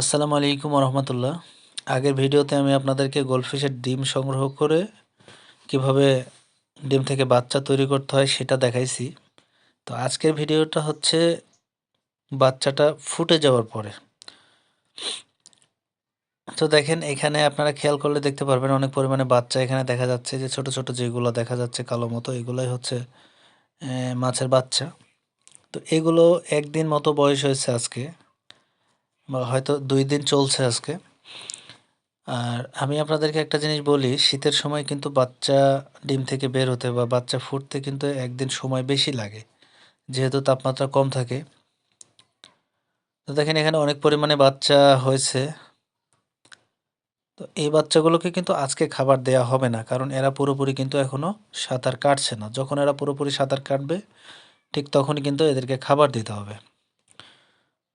আসসালামু আলাইকুম রহমতুল্লাহ আগের ভিডিওতে আমি আপনাদেরকে গোলফিশের ডিম সংগ্রহ করে কীভাবে ডিম থেকে বাচ্চা তৈরি করতে হয় সেটা দেখাইছি। তো আজকের ভিডিওটা হচ্ছে বাচ্চাটা ফুটে যাওয়ার পরে। তো দেখেন, এখানে আপনারা খেয়াল করলে দেখতে পারবেন অনেক পরিমাণে বাচ্চা এখানে দেখা যাচ্ছে যে ছোট ছোট যেগুলো দেখা যাচ্ছে কালো মতো, এগুলোই হচ্ছে মাছের বাচ্চা। তো এগুলো একদিন মতো বয়স হয়েছে আজকে। বা হয়তো দুই দিন চলছে আজকে। আর আমি আপনাদেরকে একটা জিনিস বলি, শীতের সময় কিন্তু বাচ্চা ডিম থেকে বের হতে বা বাচ্চা ফুটতে কিন্তু একদিন সময় বেশি লাগে, যেহেতু তাপমাত্রা কম থাকে। তো দেখেন, এখানে অনেক পরিমাণে বাচ্চা হয়েছে। তো এই বাচ্চাগুলোকে কিন্তু আজকে খাবার দেয়া হবে না, কারণ এরা পুরোপুরি কিন্তু এখনও সাঁতার কাটছে না। যখন এরা পুরোপুরি সাঁতার কাটবে, ঠিক তখনই কিন্তু এদেরকে খাবার দিতে হবে।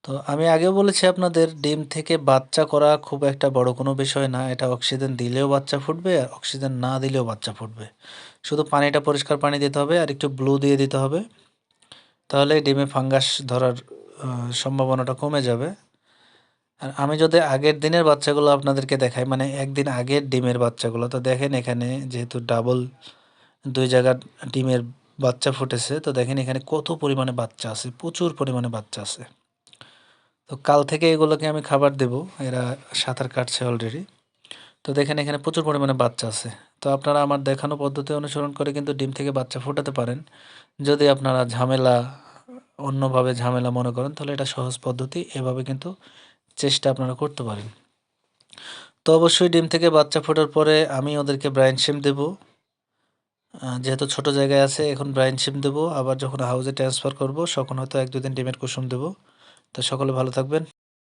তো আমি আগেও বলেছি আপনাদের, ডিম থেকে বাচ্চা করা খুব একটা বড় কোনো বিষয় না। এটা অক্সিজেন দিলেও বাচ্চা ফুটবে, আর অক্সিজেন না দিলেও বাচ্চা ফুটবে। শুধু পানিটা পরিষ্কার পানি দিতে হবে, আর একটু ব্লু দিয়ে দিতে হবে। তাহলে ডিমে ফাঙ্গাস ধরার সম্ভাবনাটা কমে যাবে। আর আমি যদি আগের দিনের বাচ্চাগুলো আপনাদেরকে দেখাই মানে একদিন আগের ডিমের বাচ্চাগুলো, তো দেখেন এখানে যেহেতু ডাবল দুই জায়গার ডিমের বাচ্চা ফুটেছে, তো দেখেন এখানে কত পরিমাণে বাচ্চা আছে, প্রচুর পরিমাণে বাচ্চা আছে। তো কাল থেকে এগুলোকে আমি খাবার দেব। এরা সাঁতার কাটছে অলরেডি তো দেখেন এখানে প্রচুর পরিমাণে বাচ্চা আছে। তো আপনারা আমার দেখানো পদ্ধতি অনুসরণ করে কিন্তু ডিম থেকে বাচ্চা ফোটাতে পারেন। যদি আপনারা ঝামেলা, অন্যভাবে ঝামেলা মনে করেন, তাহলে এটা সহজ পদ্ধতি। এভাবে কিন্তু চেষ্টা আপনারা করতে পারেন। তো অবশ্যই ডিম থেকে বাচ্চা ফোটার পরে আমি ওদেরকে ব্রাইন শিম দেব। যেহেতু ছোট জায়গায় আছে, এখন ব্রাইন শিম দেবো। আবার যখন হাউজে ট্রান্সফার করব, তখন হয়তো এক দুদিন ডিমের কুসুম দেবো। তো সকলে ভালো থাকবেন।